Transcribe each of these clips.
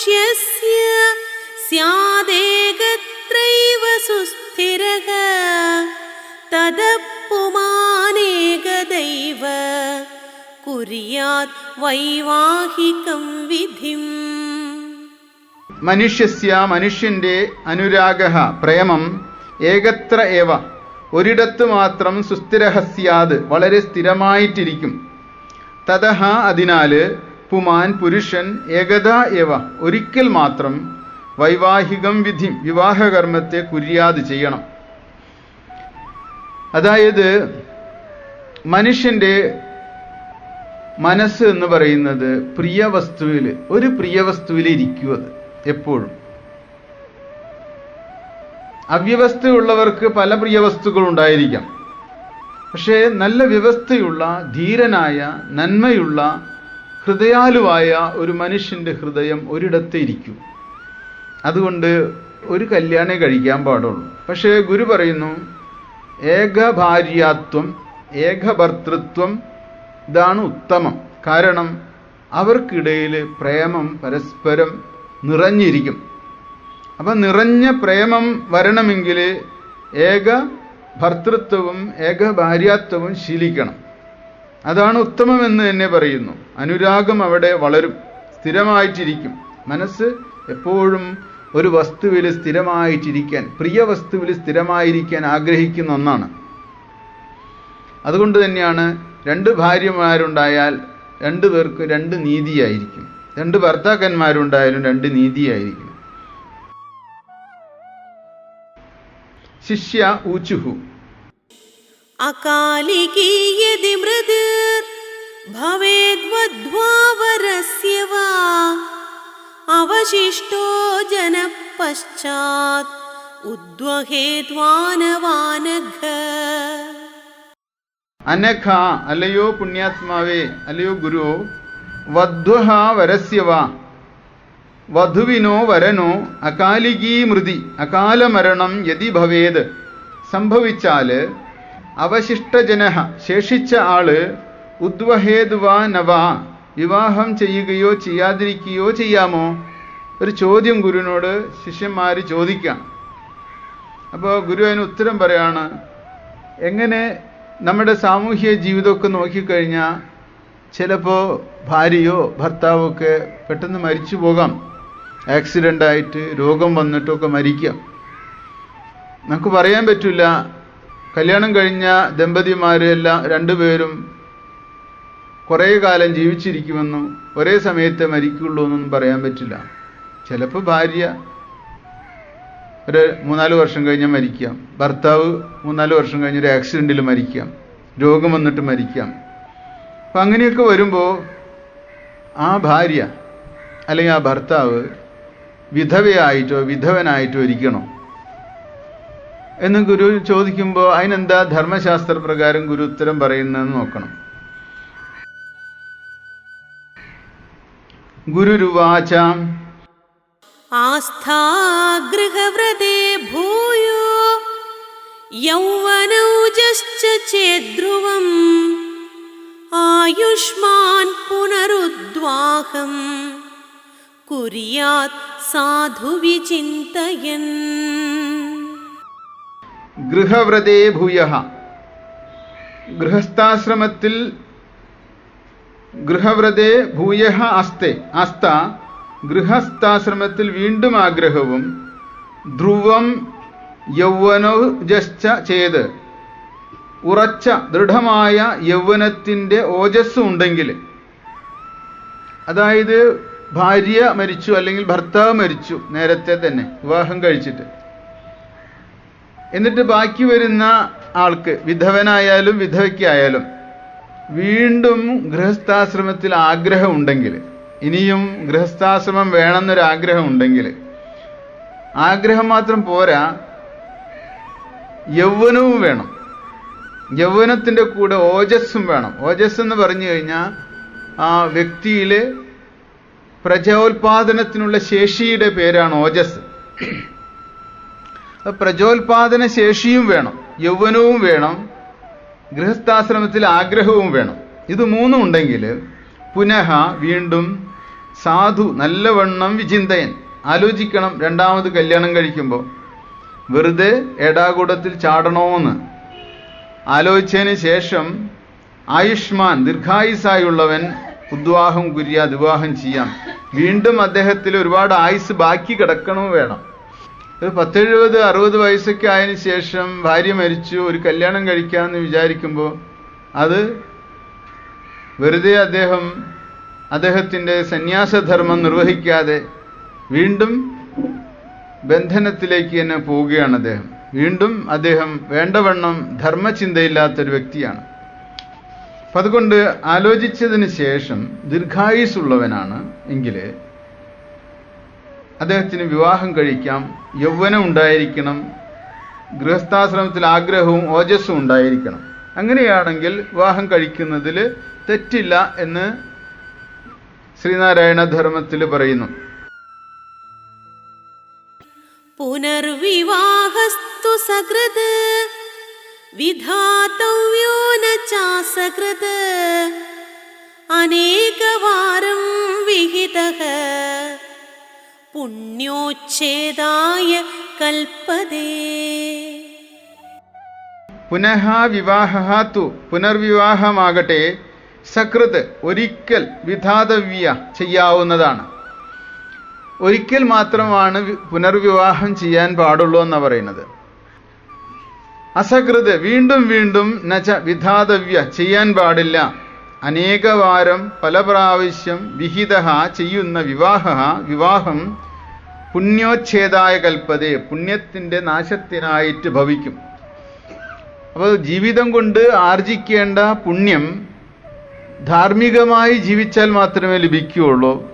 മനുഷ്യസ്യ സ്യാദേകത്രൈവ സുസ്ഥിരഃ തദപ്പുമാനേകദൈവ കുരിയാത് വൈവാഹികം വിധിം. മനുഷ്യസ്യ മനുഷ്യന്റെ അനുരാഗ പ്രേമം ഏകത്ര ഏവ. ഒരിടത്ത് മാത്രം സുസ്ഥിരഹസ്യാത് വളരെ സ്ഥിരമായിട്ടിരിക്കും. തതഹ അതിനാല് പുമാൻ പുരുഷൻ ഏകത എവ ഒരിക്കൽ മാത്രം വൈവാഹികം വിധി വിവാഹകർമ്മത്തെ കുര്യാത് ചെയ്യണം. അതായത് മനുഷ്യന്റെ മനസ്സ് എന്ന് പറയുന്നത് പ്രിയ വസ്തുവിൽ ഒരു പ്രിയ വസ്തുവിൽ ഇരിക്കും അത് എപ്പോഴും. അവ്യവസ്ഥയുള്ളവർക്ക് പല പ്രിയ വസ്തുക്കൾ ഉണ്ടായിരിക്കാം. പക്ഷേ നല്ല വ്യവസ്ഥയുള്ള ധീരനായ നന്മയുള്ള ഹൃദയാലുവായ ഒരു മനുഷ്യന്റെ ഹൃദയം ഒരിടത്ത് ഇരിക്കും. അതുകൊണ്ട് ഒരു കല്യാണേ കഴിക്കാൻ പാടുള്ളൂ. പക്ഷേ ഗുരു പറയുന്നു ഏകഭാര്യാത്വം ഏകഭർത്തൃത്വം ഇതാണ് ഉത്തമം. കാരണം അവർക്കിടയിൽ പ്രേമം പരസ്പരം നിറഞ്ഞിരിക്കും. അപ്പം നിറഞ്ഞ പ്രേമം വരണമെങ്കിൽ ഏക ഭർത്തൃത്വവും ഏക ഭാര്യാത്വവും ശീലിക്കണം. അതാണ് ഉത്തമമെന്ന് തന്നെ പറയുന്നു. അനുരാഗം അവിടെ വളരും. സ്ഥിരമായിട്ടിരിക്കും. മനസ്സ് എപ്പോഴും ഒരു വസ്തുവിൽ സ്ഥിരമായിട്ടിരിക്കാൻ പ്രിയ വസ്തുവിൽ സ്ഥിരമായിരിക്കാൻ ആഗ്രഹിക്കുന്ന ഒന്നാണ്. അതുകൊണ്ട് തന്നെയാണ് രണ്ട് ഭാര്യമാരുണ്ടായാൽ രണ്ടു പേർക്ക് രണ്ട് നീതിയായിരിക്കും. രണ്ട് ഭർത്താക്കന്മാരുണ്ടായാലും രണ്ട് നീതിയായിരിക്കും. ശിഷ്യ ഊച്ചുഹു. മൃതിർ वा വാ അവശിഷ്ടോ ജനപശ്ചാത് ഉദ്വഹേദ്വാനവാനഘ അനഘ അല്ലയോ പുണ്യാത്മാവേ അല്ലയോ ഗുരു വധ്വഹ വരസ്യവ വധുവിനോ വരനോ അകാലികീ മൃതി അകാലമരണം യതി ഭവേത് സംഭവിച്ചാൽ അവശിഷ്ടജന ശേഷിച്ച ആൾ ഉദ്വഹേതുവാ നവ. വിവാഹം ചെയ്യുകയോ ചെയ്യാതിരിക്കുകയോ ചെയ്യാമോ? ഒരു ചോദ്യം ഗുരുവിനോട് ശിഷ്യന്മാർ ചോദിക്കാം. അപ്പോൾ ഗുരു അതിന് ഉത്തരം പറയാണ് എങ്ങനെ നമ്മുടെ സാമൂഹ്യ ജീവിതമൊക്കെ നോക്കിക്കഴിഞ്ഞാൽ ചിലപ്പോൾ ഭാര്യയോ ഭർത്താവോ ഒക്കെ പെട്ടെന്ന് മരിച്ചു പോകാം. ആക്സിഡന്റ് ആയിട്ട് രോഗം വന്നിട്ടൊക്കെ മരിക്കാം. നമുക്ക് പറയാൻ പറ്റില്ല കല്യാണം കഴിഞ്ഞ ദമ്പതിമാരെല്ലാം രണ്ടുപേരും കുറേ കാലം ജീവിച്ചിരിക്കുമെന്നും ഒരേ സമയത്തെ മരിക്കുള്ളൂ എന്നൊന്നും പറയാൻ പറ്റില്ല. ചിലപ്പോൾ ഭാര്യ ഒരു മൂന്നാൽ വർഷം കഴിഞ്ഞാൽ മരിക്കാം ഭർത്താവ് മൂന്നാൽ വർഷം കഴിഞ്ഞ് ഒരു ആക്സിഡന്റിൽ മരിക്കാം രോഗം വന്നിട്ട് മരിക്കാം അപ്പം അങ്ങനെയൊക്കെ വരുമ്പോൾ ആ ഭാര്യ അല്ലെങ്കിൽ ആ ഭർത്താവ് വിധവയായിട്ടോ വിധവനായിട്ടോ ഇരിക്കണോ? എന്ന് ഗുരു ചോദിക്കുമ്പോൾ അതിനെന്താ ധർമ്മശാസ്ത്ര പ്രകാരം ഗുരു ഉത്തരം പറയുന്നതെന്ന് നോക്കണം. ഗുരുരുവാച. ആസ്ഥാഗൃഹവ്രതേ ഭൂയോ യൗവനൗജശ്ച ചേദ്ധ്രുവം ആയുഷ്മാൻ പുനരുദ്വാഹം കുര്യാത് സാധു വിചിന്തയൻ ഗൃഹവ്രതേ ഭൂയ ഗൃഹസ്ഥാശ്രമത്തിൽ ഗൃഹവ്രതേ ഭൂയ അസ്തെ അസ്ത ഗൃഹസ്ഥാശ്രമത്തിൽ വീണ്ടും ആഗ്രഹവും ധ്രുവം യൗവനോജശ്ച ചെയ്ത് ഉറച്ച ദൃഢമായ യൗവനത്തിന്റെ ഓജസ് ഉണ്ടെങ്കിൽ അതായത് ഭാര്യ മരിച്ചു അല്ലെങ്കിൽ ഭർത്താവ് മരിച്ചു നേരത്തെ തന്നെ വിവാഹം കഴിച്ചിട്ട്. എന്നിട്ട് ബാക്കി വരുന്ന ആൾക്ക് വിധവനായാലും വിധവയ്ക്കായാലും വീണ്ടും ഗൃഹസ്ഥാശ്രമത്തിൽ ആഗ്രഹമുണ്ടെങ്കിൽ ഇനിയും ഗൃഹസ്ഥാശ്രമം വേണമെന്നൊരു ഉണ്ടെങ്കിൽ ആഗ്രഹം മാത്രം പോരാ യൗവനവും വേണം. യൗവനത്തിന്റെ കൂടെ ഓജസ്സും വേണം. ഓജസ് എന്ന് പറഞ്ഞു കഴിഞ്ഞാൽ ആ വ്യക്തിയിൽ പ്രജോത്പാദനത്തിനുള്ള ശേഷിയുടെ പേരാണ് ഓജസ് പ്രജോത്പാദന ശേഷിയും വേണം യൗവനവും വേണം ഗൃഹസ്ഥാശ്രമത്തിൽ ആഗ്രഹവും വേണം. ഇത് മൂന്നും ഉണ്ടെങ്കിൽ പുനഃ വീണ്ടും സാധു നല്ലവണ്ണം വിചിന്തയൻ. ആലോചിക്കണം രണ്ടാമത് കല്യാണം കഴിക്കുമ്പോൾ. വെറുതെ എടാകൂടത്തിൽ ചാടണോന്ന്. ആലോചിച്ചതിന് ശേഷം ആയുഷ്മാൻ ദീർഘായുസായുള്ളവൻ ഉദ്വാഹം കുര്യ വിവാഹം ചെയ്യാം. വീണ്ടും അദ്ദേഹത്തിൽ ഒരുപാട് ആയുസ് ബാക്കി കിടക്കണോ വേണം. ഒരു പത്തെഴുപത് അറുപത് വയസ്സൊക്കെ ആയതിനു ശേഷം ഭാര്യ മരിച്ചു ഒരു കല്യാണം കഴിക്കാമെന്ന് വിചാരിക്കുമ്പോൾ അത് വെറുതെ അദ്ദേഹം അദ്ദേഹത്തിന്റെ സന്യാസധർമ്മം നിർവഹിക്കാതെ വീണ്ടും ബന്ധനത്തിലേക്ക് തന്നെ പോവുകയാണ് അദ്ദേഹം. വീണ്ടും അദ്ദേഹം വേണ്ടവണ്ണം ധർമ്മചിന്തയില്ലാത്തൊരു വ്യക്തിയാണ്. അപ്പം അതുകൊണ്ട് ആലോചിച്ചതിന് ശേഷം ദീർഘായുസുള്ളവനാണ് എങ്കിൽ അദ്ദേഹത്തിന് വിവാഹം കഴിക്കാം. യൗവനം ഉണ്ടായിരിക്കണം. ഗൃഹസ്ഥാശ്രമത്തിൽ ആഗ്രഹവും ഓജസ്സും ഉണ്ടായിരിക്കണം. അങ്ങനെയാണെങ്കിൽ വിവാഹം കഴിക്കുന്നതിൽ തെറ്റില്ല എന്ന് ശ്രീനാരായണ ധർമ്മത്തിൽ പറയുന്നു. പുനർവിവാഹസ്തു സകൃത്. വിധാതവ്യോ നാസകൃത് അനേകവാരം വിഹിതഃ പുണ്യോച്ഛേദായ കൽപ്പതേ. പുനഃ വിവാഹ തു പുനർവിവാഹമാകട്ടെ സകൃത് ഒരിക്കൽ വിധാതവ്യ ചെയ്യാവുന്നതാണ്. ഒരിക്കൽ മാത്രമാണ് പുനർവിവാഹം ചെയ്യാൻ പാടുള്ളൂ എന്ന് പറയുന്നത്. അസകൃത് വീണ്ടും വീണ്ടും നച്ച വിധാതവ്യ ചെയ്യാൻ പാടില്ല. അനേകവാരം പല പ്രാവശ്യം വിഹിത ചെയ്യുന്ന വിവാഹ വിവാഹം പുണ്യോച്ഛേദായ കൽപ്പതേ പുണ്യത്തിന്റെ നാശത്തിനായിട്ട് ഭവിക്കും. അപ്പോൾ ജീവിതം കൊണ്ട് ആർജിക്കേണ്ട പുണ്യം ധാർമ്മികമായി ജീവിച്ചാൽ മാത്രമേ ലഭിക്കുകയുള്ളൂ.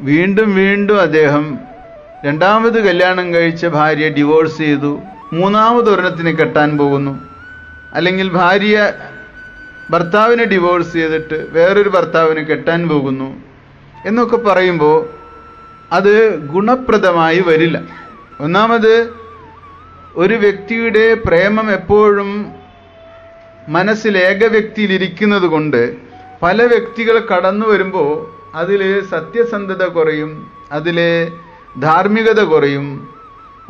വീണ്ടും വീണ്ടും അദ്ദേഹം രണ്ടാമത് കല്യാണം കഴിച്ച ഭാര്യ ഡിവോഴ്സ് ചെയ്തു. മൂന്നാമത് ഒരെണ്ണത്തിന് കെട്ടാൻ പോകുന്നു. അല്ലെങ്കിൽ ഭാര്യ ഭർത്താവിനെ ഡിവോഴ്സ് ചെയ്തിട്ട് വേറൊരു ഭർത്താവിനെ കെട്ടാൻ പോകുന്നു. എന്നൊക്കെ പറയുമ്പോൾ അത് ഗുണപ്രദമായി വരില്ല. ഒന്നാമത് ഒരു വ്യക്തിയുടെ പ്രേമം എപ്പോഴും മനസ്സിൽ ഏക വ്യക്തിയിലിരിക്കുന്നത് കൊണ്ട് പല വ്യക്തികൾ കടന്നു വരുമ്പോൾ അതിൽ സത്യസന്ധത കുറയും അതിൽ ധാർമ്മികത കുറയും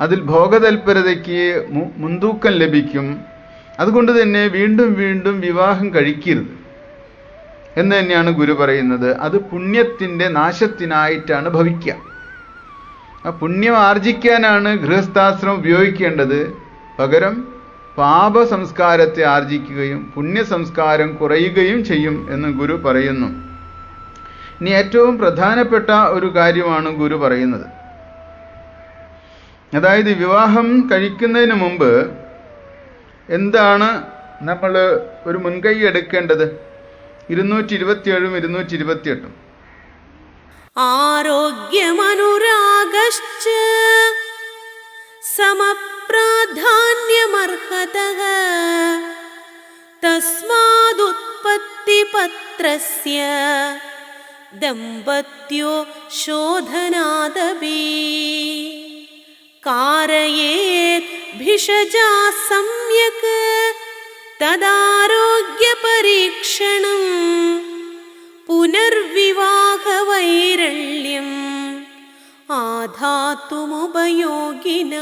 അതിൽ ഭോഗതൽപരതയ്ക്ക് മുൻതൂക്കം ലഭിക്കും. അതുകൊണ്ട് തന്നെ വീണ്ടും വീണ്ടും വിവാഹം കഴിക്കരുത് എന്ന് തന്നെയാണ് ഗുരു പറയുന്നത്. അത് പുണ്യത്തിന്റെ നാശത്തിനായിട്ടാണ് ഭവിക്കുക. ആ പുണ്യം ആർജിക്കാനാണ് ഗൃഹസ്ഥാശ്രമം ഉപയോഗിക്കേണ്ടത്. പകരം പാപ സംസ്കാരത്തെ ആർജിക്കുകയും പുണ്യ സംസ്കാരം കുറയുകയും ചെയ്യും എന്ന് ഗുരു പറയുന്നു. ഇനി ഏറ്റവും പ്രധാനപ്പെട്ട ഒരു കാര്യമാണ് ഗുരു പറയുന്നത്. അതായത് വിവാഹം കഴിക്കുന്നതിന് മുമ്പ് എന്താണ് നമ്മൾ ഒരു മുൻകൈ എടുക്കേണ്ടത്? ഇരുന്നൂറ്റി ഇരുപത്തിയേഴും ഇരുന്നൂറ്റി ഇരുപത്തിയെട്ടും आरोग्यमनुरागश्च समप्राधान्यमर्हतः तस्मादुत्पत्तिपत्रस्य दम्पत्यो शोधनादपि कारयेत् भिषजा सम्यक् तदारोग्यपरीक्षणम् പുനർവിവാഹവൈരള്യം ആധാത്തുമുപയോഗിന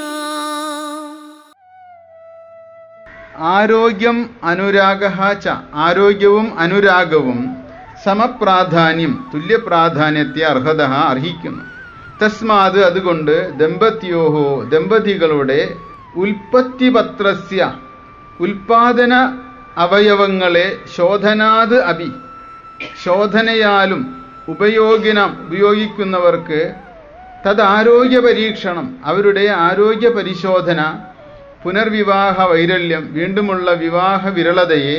ആരോഗ്യം അനുരാഗ ച. ആരോഗ്യവും അനുരാഗവും സമപ്രാധാന്യം തുല്യപ്രാധാന്യത്തെ അർഹത അർഹിക്കുന്നു. തസ്മാത് അതുകൊണ്ട് ദമ്പതിയോഹോ ദമ്പതികളുടെ ഉൽപ്പത്തിപത്രസ്യ ഉൽപാദന അവയവങ്ങളെ ശോധനാത് അഭി. ശോധനയാലും ഉപയോഗിനം ഉപയോഗിക്കുന്നവർക്ക് തത് ആരോഗ്യ പരീക്ഷണം അവരുടെ ആരോഗ്യ പരിശോധന പുനർവിവാഹ വൈരല്യം വീണ്ടുമുള്ള വിവാഹ വിരളതയെ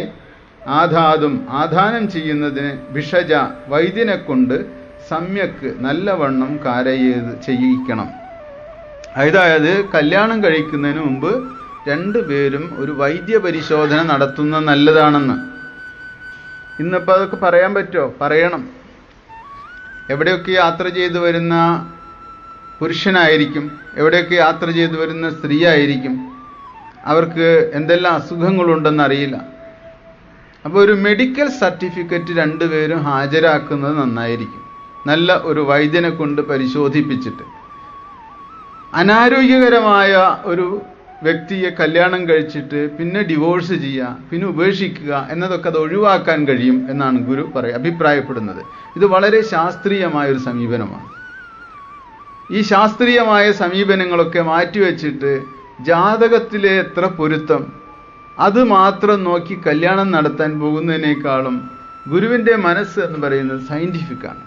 ആധാതും ആധാനം ചെയ്യുന്നതിന് ഭിഷജ വൈദ്യനെ കൊണ്ട് സമ്യക്ക് നല്ലവണ്ണം കാരയത് ചെയ്യിക്കണം. അതായത് കല്യാണം കഴിക്കുന്നതിന് മുമ്പ് രണ്ടുപേരും ഒരു വൈദ്യ പരിശോധന നടത്തുന്നത് നല്ലതാണെന്ന്. ഇന്നിപ്പോൾ അതൊക്കെ പറയാൻ പറ്റുമോ പറയണം. എവിടെയൊക്കെ യാത്ര ചെയ്തു വരുന്ന പുരുഷനായിരിക്കും എവിടെയൊക്കെ യാത്ര ചെയ്തു വരുന്ന സ്ത്രീ ആയിരിക്കും അവർക്ക് എന്തെല്ലാം അസുഖങ്ങളുണ്ടെന്ന് അറിയില്ല. അപ്പോൾ ഒരു മെഡിക്കൽ സർട്ടിഫിക്കറ്റ് രണ്ടുപേരും ഹാജരാക്കുന്നത് നന്നായിരിക്കും. നല്ല ഒരു വൈദ്യനെ കൊണ്ട് പരിശോധിപ്പിച്ചിട്ട്. അനാരോഗ്യകരമായ ഒരു വ്യക്തിയെ കല്യാണം കഴിച്ചിട്ട് പിന്നെ ഡിവോഴ്സ് ചെയ്യുക പിന്നെ ഉപേക്ഷിക്കുക എന്നതൊക്കെ അത് ഒഴിവാക്കാൻ കഴിയും എന്നാണ് ഗുരു പറയ അഭിപ്രായപ്പെടുന്നത്. ഇത് വളരെ ശാസ്ത്രീയമായ ഒരു സമീപനമാണ്. ഈ ശാസ്ത്രീയമായ സമീപനങ്ങളൊക്കെ മാറ്റിവെച്ചിട്ട് ജാതകത്തിലെ എത്ര പൊരുത്തം അത് മാത്രം നോക്കി കല്യാണം നടത്താൻ പോകുന്നതിനേക്കാളും ഗുരുവിന്റെ മനസ്സ് എന്ന് പറയുന്നത് സയന്റിഫിക്കാണ്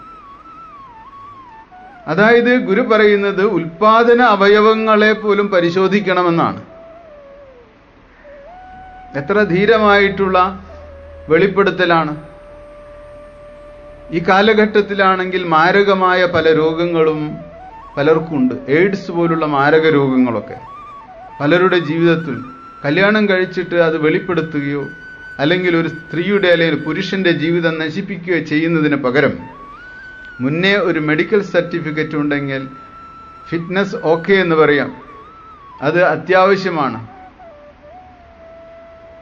അതായത് ഗുരു പറയുന്നത് ഉൽപാദന അവയവങ്ങളെ പോലും പരിശോധിക്കണമെന്നാണ്. എത്ര ധീരമായിട്ടുള്ള വെളിപ്പെടുത്തലാണ്. ഈ കാലഘട്ടത്തിലാണെങ്കിൽ മാരകമായ പല രോഗങ്ങളും പലർക്കുണ്ട്. എയ്ഡ്സ് പോലുള്ള മാരക രോഗങ്ങളൊക്കെ. പലരുടെ ജീവിതത്തിൽ കല്യാണം കഴിച്ചിട്ട് അത് വെളിപ്പെടുത്തുകയോ അല്ലെങ്കിൽ ഒരു സ്ത്രീയുടെ അല്ലെങ്കിൽ പുരുഷന്റെ ജീവിതം നശിപ്പിക്കുകയോ ചെയ്യുന്നതിന് പകരം മുന്നേ ഒരു മെഡിക്കൽ സർട്ടിഫിക്കറ്റ് ഉണ്ടെങ്കിൽ ഫിറ്റ്നസ് ഓക്കെ എന്ന് പറയാം. അത് അത്യാവശ്യമാണ്.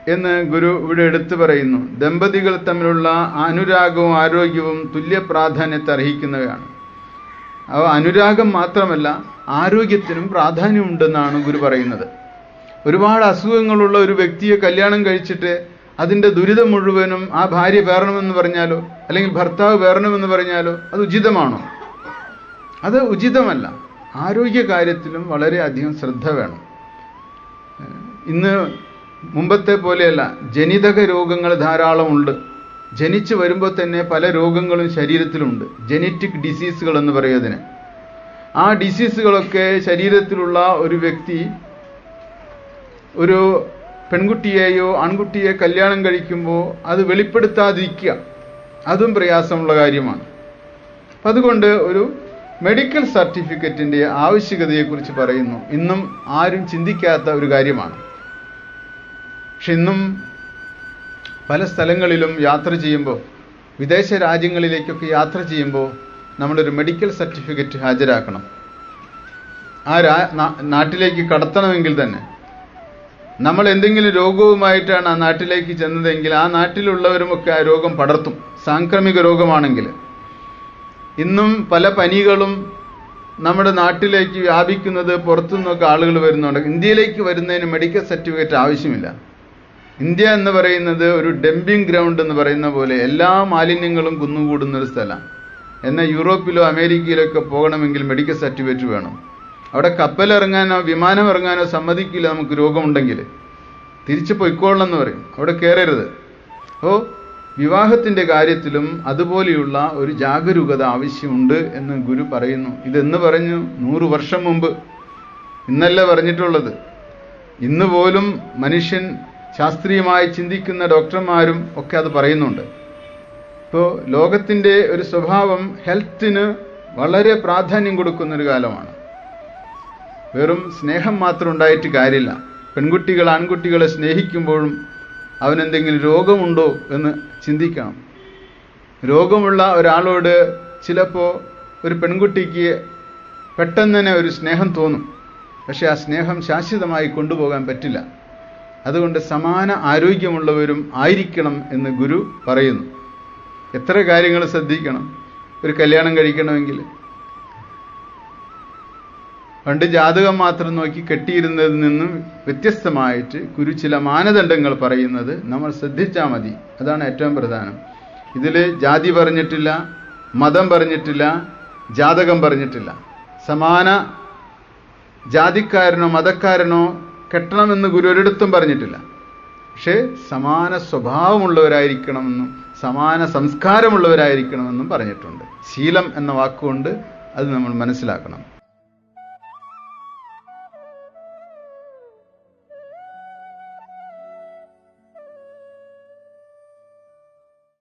എന്ന് ഗുരു ഇവിടെ എടുത്തു പറയുന്നു. ദമ്പതികൾ തമ്മിലുള്ള അനുരാഗവും ആരോഗ്യവും തുല്യ പ്രാധാന്യത്തെ അർഹിക്കുന്നവയാണ്. അവ അനുരാഗം മാത്രമല്ല ആരോഗ്യത്തിനും പ്രാധാന്യമുണ്ടെന്നാണ് ഗുരു പറയുന്നത്. ഒരുപാട് അസുഖങ്ങളുള്ള ഒരു വ്യക്തിയെ കല്യാണം കഴിച്ചിട്ട് അതിന്റെ ദുരിതം മുഴുവനും ആ ഭാര്യ വേറണമെന്ന് പറഞ്ഞാലോ അല്ലെങ്കിൽ ഭർത്താവ് വേറണമെന്ന് പറഞ്ഞാലോ അത് ഉചിതമാണോ? അത് ഉചിതമല്ല. ആരോഗ്യ കാര്യത്തിലും വളരെയധികം ശ്രദ്ധ വേണം. ഇന്ന് മുമ്പത്തെ പോലെയല്ല ജനിതക രോഗങ്ങൾ ധാരാളമുണ്ട്. ജനിച്ചു വരുമ്പോൾ തന്നെ പല രോഗങ്ങളും ശരീരത്തിലുണ്ട്. ജനറ്റിക് ഡിസീസുകൾ എന്ന് പറയുന്നതിന് ആ ഡിസീസുകളൊക്കെ ശരീരത്തിലുള്ള ഒരു വ്യക്തി ഒരു പെൺകുട്ടിയെയോ ആൺകുട്ടിയെ കല്യാണം കഴിക്കുമ്പോൾ അത് വെളിപ്പെടുത്താതിരിക്കുക. അതും പ്രയാസമുള്ള കാര്യമാണ്. അപ്പം അതുകൊണ്ട് ഒരു മെഡിക്കൽ സർട്ടിഫിക്കറ്റിന്റെ ആവശ്യകതയെക്കുറിച്ച് പറയുന്നു. ഇന്നും ആരും ചിന്തിക്കാത്ത ഒരു കാര്യമാണ്. പക്ഷെ ഇന്നും പല സ്ഥലങ്ങളിലും യാത്ര ചെയ്യുമ്പോൾ വിദേശ രാജ്യങ്ങളിലേക്കൊക്കെ യാത്ര ചെയ്യുമ്പോൾ നമ്മളൊരു മെഡിക്കൽ സർട്ടിഫിക്കറ്റ് ഹാജരാക്കണം. ആ രാ നാട്ടിലേക്ക് കടത്തണമെങ്കിൽ തന്നെ. നമ്മൾ എന്തെങ്കിലും രോഗവുമായിട്ടാണ് ആ നാട്ടിലേക്ക് ചെന്നതെങ്കിൽ ആ നാട്ടിലുള്ളവരുമൊക്കെ ആ രോഗം പടർത്തും. സാംക്രമിക രോഗമാണെങ്കിൽ. ഇന്നും പല പനികളും നമ്മുടെ നാട്ടിലേക്ക് വ്യാപിക്കുന്നത് പുറത്തുനിന്നൊക്കെ ആളുകൾ വരുന്നുണ്ട്. ഇന്ത്യയിലേക്ക് വരുന്നതിന് മെഡിക്കൽ സർട്ടിഫിക്കറ്റ് ആവശ്യമില്ല. ഇന്ത്യ എന്ന് പറയുന്നത് ഒരു ഡംപിംഗ് ഗ്രൗണ്ട് എന്ന് പറയുന്ന പോലെ എല്ലാ മാലിന്യങ്ങളും കുന്നുകൂടുന്ന ഒരു സ്ഥലമാണ് എന്നാൽ യൂറോപ്പിലോ അമേരിക്കയിലോ ഒക്കെ പോകണമെങ്കിൽ മെഡിക്കൽ സർട്ടിഫിക്കറ്റ് വേണം. അവിടെ കപ്പലിറങ്ങാനോ വിമാനം ഇറങ്ങാനോ സമ്മതിക്കില്ല നമുക്ക് രോഗമുണ്ടെങ്കിൽ. തിരിച്ചു പൊയ്ക്കോളണം എന്ന് പറയും. അവിടെ കയറരുത്. അപ്പോൾ വിവാഹത്തിന്റെ കാര്യത്തിലും അതുപോലെയുള്ള ഒരു ജാഗരൂകത ആവശ്യമുണ്ട് എന്ന് ഗുരു പറയുന്നു. ഇതെന്ന് പറഞ്ഞു നൂറ് വർഷം മുമ്പ്. ഇന്നല്ല പറഞ്ഞിട്ടുള്ളത്. ഇന്ന് പോലും മനുഷ്യൻ ശാസ്ത്രീയമായി ചിന്തിക്കുന്ന ഡോക്ടർമാരും ഒക്കെ അത് പറയുന്നുണ്ട്. ഇപ്പോൾ ലോകത്തിന്റെ ഒരു സ്വഭാവം ഹെൽത്തിന് വളരെ പ്രാധാന്യം കൊടുക്കുന്നൊരു കാലമാണ്. വെറും സ്നേഹം മാത്രം ഉണ്ടായിട്ട് കാര്യമില്ല. പെൺകുട്ടികൾ ആൺകുട്ടികളെ സ്നേഹിക്കുമ്പോഴും അവനെന്തെങ്കിലും രോഗമുണ്ടോ എന്ന് ചിന്തിക്കണം. രോഗമുള്ള ഒരാളോട് ചിലപ്പോൾ ഒരു പെൺകുട്ടിക്ക് പെട്ടെന്ന് തന്നെ ഒരു സ്നേഹം തോന്നും. പക്ഷെ ആ സ്നേഹം ശാശ്വതമായി കൊണ്ടുപോകാൻ പറ്റില്ല. അതുകൊണ്ട് സമാന ആരോഗ്യമുള്ളവരും ആയിരിക്കണം എന്ന് ഗുരു പറയുന്നു. എത്ര കാര്യങ്ങൾ ശ്രദ്ധിക്കണം. ഒരു കല്യാണം കഴിക്കണമെങ്കിൽ. പണ്ട് ജാതകം മാത്രം നോക്കി കെട്ടിയിരുന്നതിൽ നിന്നും വ്യത്യസ്തമായിട്ട് ഗുരു ചില മാനദണ്ഡങ്ങൾ പറയുന്നത് നമ്മൾ ശ്രദ്ധിച്ചാൽ മതി. അതാണ് ഏറ്റവും പ്രധാനം. ഇതിൽ ജാതി പറഞ്ഞിട്ടില്ല മതം പറഞ്ഞിട്ടില്ല ജാതകം പറഞ്ഞിട്ടില്ല. സമാന ജാതിക്കാരനോ മതക്കാരനോ കെട്ടണമെന്ന് ഗുരു ഒരിടത്തും പറഞ്ഞിട്ടില്ല. പക്ഷേ സമാന സ്വഭാവമുള്ളവരായിരിക്കണമെന്നും സമാന സംസ്കാരമുള്ളവരായിരിക്കണമെന്നും പറഞ്ഞിട്ടുണ്ട്. ശീലം എന്ന വാക്കുകൊണ്ട് അത് നമ്മൾ മനസ്സിലാക്കണം.